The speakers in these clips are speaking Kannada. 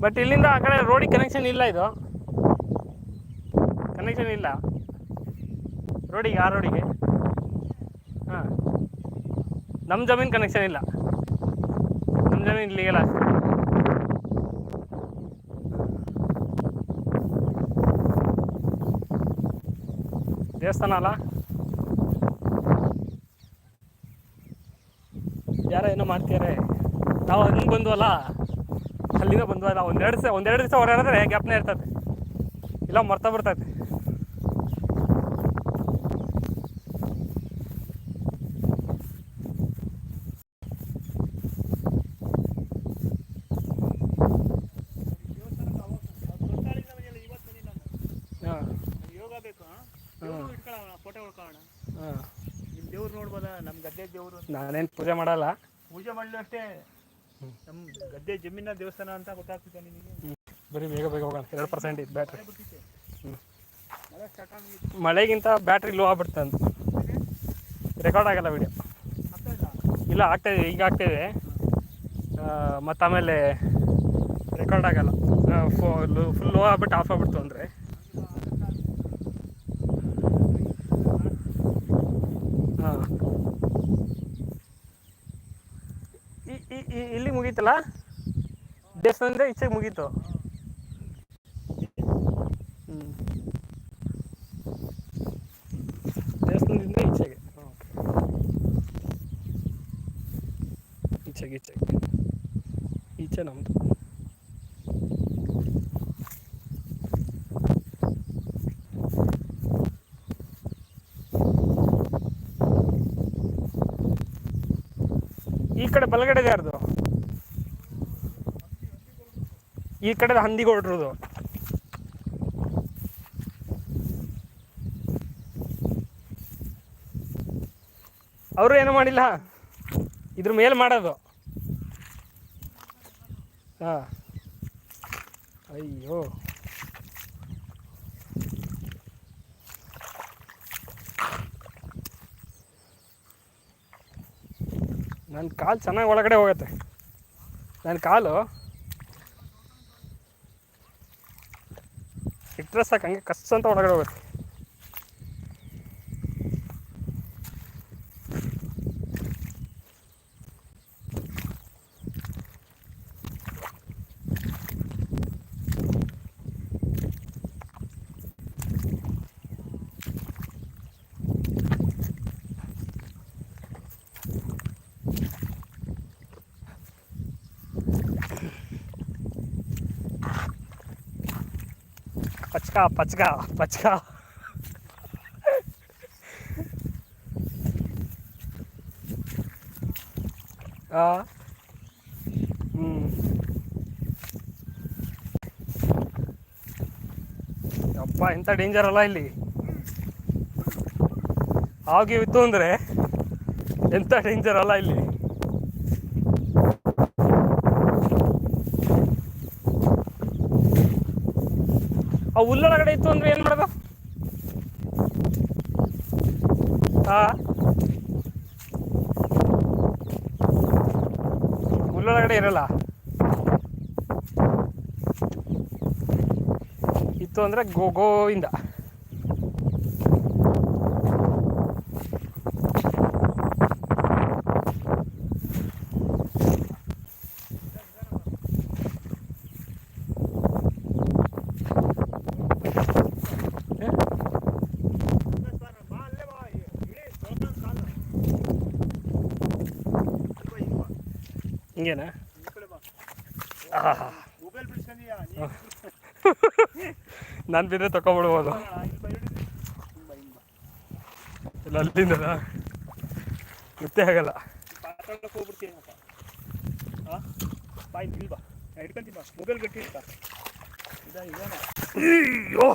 ಬಟ್ ಇಲ್ಲಿಂದ ಆ ಕಡೆ ರೋಡಿಗೆ ಕನೆಕ್ಷನ್ ಇಲ್ಲ ಇದು. ಕನೆಕ್ಷನ್ ಇಲ್ಲ. ರೋಡಿಗೆ ಆ ರೋಡಿಗೆ ಹಾಂ. ನಮ್ಮ ಜಮೀನು ಕನೆಕ್ಷನ್ ಇಲ್ಲ. ನಮ್ಮ ಜಮೀನು ಇಲ್ಲಿಗೆಲ್ಲ ದೇವಸ್ಥಾನ ಅಲ್ಲ? ಯಾರೋ ಏನೋ ಮಾಡ್ತಿದ್ದಾರೆ ನಾವು ಹಂಗೆ ಬಂದ್ವಲ್ಲ? ಅಲ್ಲಿಂದ ಬಂದ್ವಲ್ಲ ಒಂದೆರಡು ದಿವಸ ಒಂದೆರಡು ದಿವಸ ಹೊರಡಿದ್ರೆ ಗ್ಯಾಪ್ನೇ ಇರ್ತದೆ. ಇಲ್ಲ ಮರ್ತಾ ಬರ್ತೈತೆ. ನಾನೇನು ಪೂಜೆ ಮಾಡಲ್ಲ. ಪೂಜೆ ಮಾಡಲು ಅಷ್ಟೇ. ನಮ್ಮ ಗದ್ದೆ ಜಮೀನ ದೇವಸ್ಥಾನ ಅಂತ ಗೊತ್ತಾಗ್ತಿದೆ ನಿನಗೆ ಬರೀ ಬೇಗ ಬೇಗ ಹೋಗೋಣ. ಎರಡು ಪರ್ಸೆಂಟ್ ಇತ್ತು ಬ್ಯಾಟ್ರಿ ಮಳೆಗಿಂತ ಬ್ಯಾಟ್ರಿ ಲೋ ಆಗ್ಬಿಡ್ತು ಅಂತ. ರೆಕಾರ್ಡ್ ಆಗಲ್ಲ ವಿಡಿಯೋ ಇಲ್ಲ? ಇಲ್ಲ ಆಗ್ತಾಯಿದೆ ಈಗ ಆಗ್ತಾಯಿದೆ ಮತ್ತು ಆಮೇಲೆ ರೆಕಾರ್ಡ್ ಆಗಲ್ಲ. ಫುಲ್ ಲೋ ಆಗ್ಬಿಟ್ಟು ಆಫ್ ಆಗ್ಬಿಡ್ತು ಅಂದರೆ ಹಾಂ ಇಲ್ಲಿ ಮುಗೀತಲ್ಲ? ದೇವಸ್ಥಾನದಿಂದ ಈಚೆಗೆ ಮುಗೀತು. ಹ್ಞೂ ದೇವಸ್ಥಾನದಿಂದ ಈಚೆಗೆ ಈಚೆಗೆ ಈಚೆಗೆ ಈಚೆ ನಮ್ಮದು ಈ ಕಡೆ ಬಲಗಡೆ ಯಾರ್ದು? ಈ ಕಡೆ ಹಂದಿ ಹೊರಟಿರೋದು ಅವರು ಏನು ಮಾಡಿಲ್ಲ? ಇದ್ರ ಮೇಲೆ ಮಾಡೋದು. ಹಾಂ. ಅಯ್ಯೋ. ನನ್ನ ಕಾಲು ಚೆನ್ನಾಗಿ ಒಳಗಡೆ ಹೋಗುತ್ತೆ. ನನ್ನ ಕಾಲು ಇಟ್ಟರೆ ಸಾಕು ಹಂಗೆ ಕಸ್ ಅಂತ ಒಳಗಡೆ ಹೋಗುತ್ತೆ. ಪಚ್ಕ ಪಚ್ಕ ಪಚ್ಕ ಹ್ಞೂ ಅಪ್ಪ ಎಂತ ಡೇಂಜರ್ ಅಲ್ಲ ಇಲ್ಲಿ. ಹಾಗೆ ಇತ್ತು ಅಂದರೆ ಎಂಥ ಡೇಂಜರ್ ಅಲ್ಲ ಇಲ್ಲಿ. ಆ ಹುಲ್ಲೊಳಗಡೆ ಇತ್ತು ಅಂದ್ರೆ ಏನು ಮಾಡೋದು ಹಾ ಹುಲ್ಲೊಳಗಡೆ ಇರಲ್ಲ. ಇತ್ತು ಅಂದ್ರೆ ಗೋ ಗೋವಿಂದ ಬಾ ಅಲ್ಲೇ ಬಾ ಇಳಿ ತೊಳ್ಕೊಂಡು ಕಾಲು ಬಾ, ಹಿಂಗ್ ಬಾ. ಹಿಂಗೇನಾ? ನೀನು ಬಿದ್ದರೆ ತಗೊಬಿಡ್ಬೋದು ಇಲ್ಲಿ ಅಲ್ಲಿಂದ ಗೊತ್ತೇ ಆಗಲ್ಲ. ಅಯ್ಯೋ,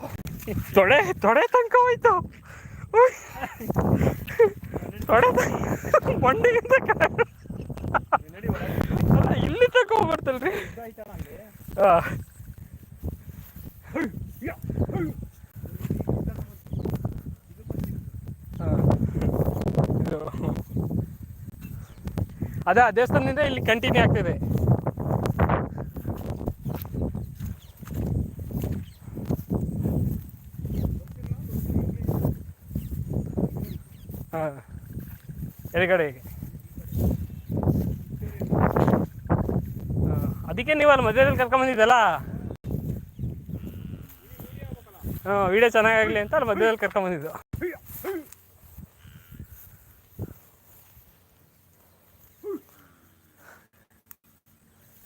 ತೊಡೆ ತೊಡೆ ತನಕ ಹೋಯ್ತು. ತೊಡೆ ಮಂಡಿಗಿಂತ ಇಲ್ಲಿ ತಕ ಹೋಗ್ಬರ್ತಲ್ರಿ ಅದೇ ಆ ದೇವಸ್ಥಾನದಿಂದ ಇಲ್ಲಿ ಕಂಟಿನ್ಯೂ ಆಗ್ತದೆ. ಹಾಂ ಹೇಗೆ? ಅದಕ್ಕೆ ನೀವು ಅಲ್ಲಿ ಮಧ್ಯದಲ್ಲಿ ಕರ್ಕೊಂಬಂದಿದ್ದಲ್ಲ? ಹ್ಞೂ ವಿಡಿಯೋ ಚೆನ್ನಾಗಾಗಲಿ ಅಂತ ಅಲ್ಲಿ ಮಧ್ಯದಲ್ಲಿ ಕರ್ಕೊಂಬಂದಿದ್ದು.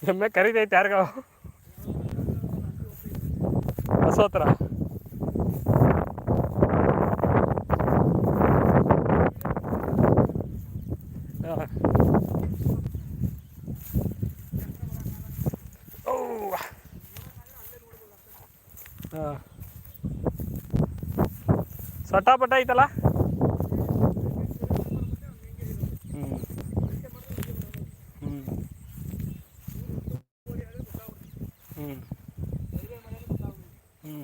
ಎಮ್ಮೆ ಕರಿತೈತೆ ಯಾರಿಗೋ. ಹಸೋತ್ರ ಹಾಂ ಓ ಹಾಂ ಸಟಾಪಟ ಐತಲ್ಲ ಹ್ಞೂ ಹ್ಞೂ ಹ್ಞೂ ಹ್ಞೂ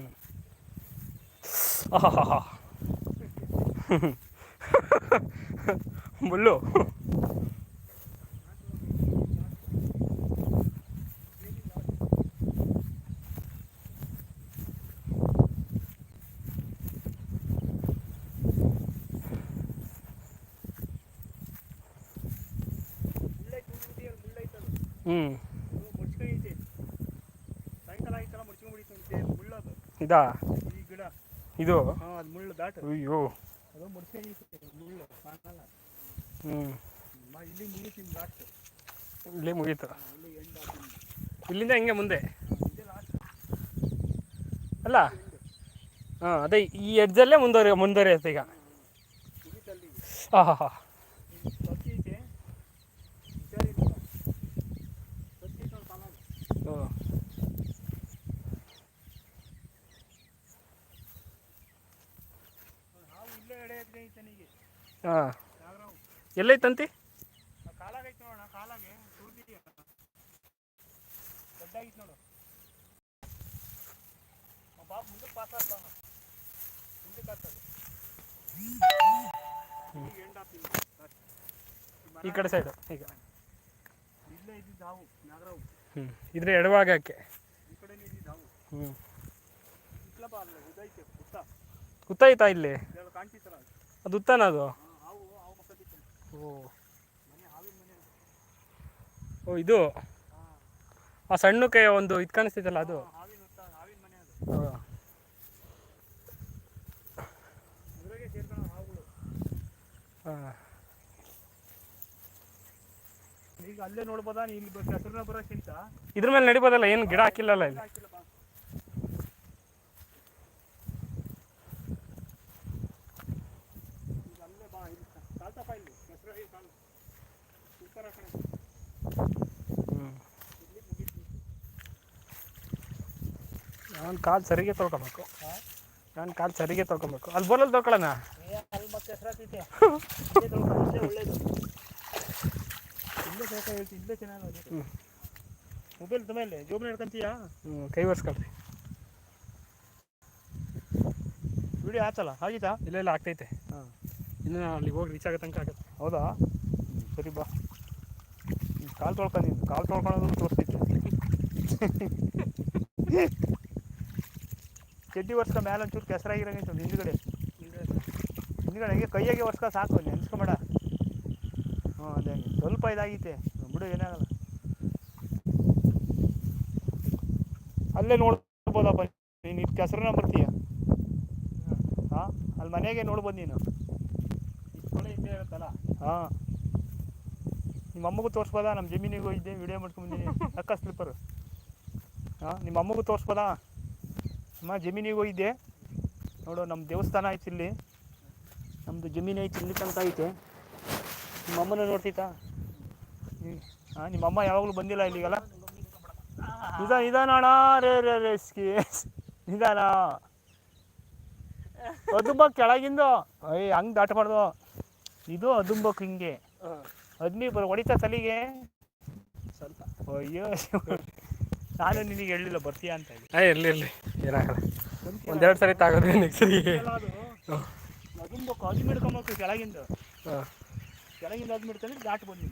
ಆಹಾ ಮುಳ್ಳು ಇದಾ? ಇದು? ಅಯ್ಯೋ. ಹ್ಞೂ ಇಲ್ಲಿ ಮುಗೀತು. ಇಲ್ಲಿಂದ ಹಿಂಗೆ ಮುಂದೆ? ಅಲ್ಲ? ಹಾಂ, ಅದೇ ಈ ಎಡ್ಜಲ್ಲೇ ಮುಂದುವರಿ ಮುಂದುವರಿಯುತ್ತೆ ಈಗ. ಹಾಂ ಹಾಂ ಹಾಂ ಸತ್ತಿ ಐತೆ ಹುಷಾರಿಲ್ಲ ಸತ್ತಿ ಐತೆ ಕಾಲ ಹ್ಞೂ ಹಾವು ಇಲ್ಲೇ ಎಡೆ ಐತೆ ನನಗೆ ಹಾಂ ಯಾವ್ರಾವು ಎಲ್ಲೈತಂತಿ ಆ ಕಾಲಾಗೈತೆ ನೋಡೋಣ ಕಾಲಾಗೆ ಸುರ್ದಿದೆಯಾ ದೊಡ್ಡಾಗಿತ್ತು ನೋಡು ಆ ಬಾಬ್ ಮುಂದಕ್ಕೆ ಪಾಸ್ ಆದ ಮುಂದಕ್ಕೆ ಆಗ್ತದೆ ಎಂಡ್ ಆಗ್ತಿಲ್ಲ ಈ ಕಡೆ ಸೈಡ್ ಈಗ. ಹ್ಞೂ ಇದ್ರೆ ಎಡವಾಗಕ್ಕೆ ಹ್ಞೂ ಗೊತ್ತಾಯ್ತಾ ಇಲ್ಲಿ. ಅದು ಉತ್ತಾನ ಅದು? ಓ. ಇದು? ಆ ಸಣ್ಣಕ್ಕೆ ಒಂದು ಇದು ಕಾಣಿಸ್ತೈತಲ್ಲ ಅದು? ಈಗ ಅಲ್ಲೇ ನೋಡ್ಬೋದಾ? ಇಲ್ಲಿ ಇದ್ರ ಮೇಲೆ ನಡಿಬೋದಲ್ಲ ಏನು ಗಿಡ ಹಾಕಿಲ್ಲಲ್ಲ ಇಲ್ಲಿ ಹಾಕಿಲ್ಲ ಬಾ ಈಗ ಅಲ್ಲೇ ಬಾ ಇಲ್ಲಿ ಕಾಲ್ತಪ್ಪ ಇಲ್ಲಿ ಹೆಸರಾಗಿ ಕಾಲು ಸೂಪರ್ ಹಾಕೋಣ ಹ್ಞೂ ಇಲ್ಲಿ ಮುಗೀತು ನಾನು ಕಾಲು ಸರಿಗೆ ತೊಳ್ಕೊಬೇಕು. ನಾನು ಕಾಲು ಸರಿಗೆ ತೊಳ್ಕೊಬೇಕು. ಅಲ್ಲಿ ಬರಲ್ಲ ತೊಳ್ಕೊಳ್ಳೋಣ ಮೊಬೈಲ್ ಮೇಲೆ ಜೋಬ್ ಹಿಡ್ಕೊಂತೀಯಾ ಹ್ಞೂ ಕೈ ಒರೆಸ್ಕೊಳ್ರಿ. ವಿಡಿಯೋ ಆಯ್ತಲ್ಲ? ಆಗಿತ್ತಾ? ಇಲ್ಲ ಇಲ್ಲ ಆಗ್ತೈತೆ. ಹಾಂ. ಇನ್ನು ಅಲ್ಲಿಗೆ ಹೋಗಿ ರೀಚ್ ಆಗೋ ತನಕ ಆಗುತ್ತೆ. ಹೌದಾ? ಸರಿ ಬಾ. ಕಾಲು ತೊಳ್ಕೊಂಡು ಕಾಲು ತೊಳ್ಕೊಳ್ಳೋದು ತೋರಿಸ್ತೈತೆ ಚಡ್ಡಿ ಒರ್ಸ್ಕ ಮೇಲೆ ಒಂಚೂರು ಕೆಸರಾಗಿರಂಗೈತೆ ಒಂದು ಹಿಂದ್ಗಡೆ. ಹಿಂದ್ಗಡೆ ಹಂಗೆ ಕೈಯಾಗೆ ಒರ್ಸ್ಕ ಸಾಕು ನೆನ್ಸ್ಕೊಂಬೇಡ ಹ್ಞೂ ಅದೇ ಹಂಗೆ. ಸ್ವಲ್ಪ ಇದಾಗೈತೆ. ಬಿಡು ಏನಾಗಲ್ಲ. ಅಲ್ಲೇ ನೋಡ್ಬೋದಪ್ಪ. ನೀನು ಇದು ಕೆಸರನ್ನ ಬರ್ತೀಯ? ಹಾಂ ಅಲ್ಲಿ ಮನೆಗೆ ನೋಡ್ಬೋದು ನೀನು. ಹಾಂ. ನಿಮ್ಮ ಅಮ್ಮಗೂ ತೋರಿಸ್ಬೋದಾ? ನಮ್ಮ ಜಮೀನಿಗೆ ಹೋಗಿದ್ದೆ ವಿಡಿಯೋ ಮಾಡ್ಕೊಂಬಂದಿನಿ ಅಕ್ಕ ಸ್ಲಿಪ್ಪರು ಹಾಂ ನಿಮ್ಮ ಅಮ್ಮಗೂ ತೋರಿಸ್ಬೋದಾ? ಅಮ್ಮ ಜಮೀನಿಗೆ ಹೋಗಿದ್ದೆ ನೋಡು ನಮ್ಮ ದೇವಸ್ಥಾನ ಐತಿ ಇಲ್ಲಿ. ನಮ್ಮದು ಜಮೀನು ಐತಿ ಇಲ್ಲಿ ತನಕ ಐತೆ. ನಿಮ್ಮ ಅಮ್ಮನ ನೋಡ್ತೈತಾ ಹಾಂ ನಿಮ್ಮ ಅಮ್ಮ ಯಾವಾಗಲೂ ಬಂದಿಲ್ಲ ಇಲ್ಲಿಗೆಲ್ಲ? ನಿಧಾನ ನಿಧಾನ ಅಣ್ಣ. ರೇ ರೇ ರೇ ಸ್ಕಿ. ಅದು ಬಾ ಕೆಳಗಿಂದು. ಅಯ್ಯ ಹಂಗೆ ದಾಟಬಾರ್ದು ಇದು ಅದುಂಬಕ್ ಹಿಂಗೆ ಅದ್ಮಿ ಬರ ಹೊಡಿತಾ ತಲೆಗೆ. ಸ್ವಲ್ಪ. ಅಯ್ಯೋ. ನಾನು ನಿನಗೆ ಹೇಳಿಲ್ಲ ಬರ್ತೀಯಾ ಅಂತ ಹೇಳಿ. ಇರ್ಲಿ ಇರಲಿ ಇರಲಿ. ಏನಾಗಲ್ಲ. ಒಂದೆರಡು ಸರಿ ತಾಗೋದು ನೆಕ್ಸ್ಟ್ ಸರಿಗೆ ಅದುಂಬಕ್ ಅದು ಕೆಳಗಿಂದು. ಕೆಳಗಿಂದ ಕೆಳಗಿಂದ ಅದು ಹಿಡ್ಕೊಂಡ್ರೆ ದಾಟ್ ಬಂದಿ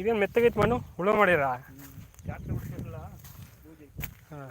ಇದೇನು ಮೆತ್ತಗೈತೆ ಮಣ್ಣು? ಹುಳು ಮಾಡಿರಾ? ಜಾಸ್ತಿ ಬಿಡ್ತಿರಲ್ಲ ಹಾಂ.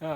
ఆ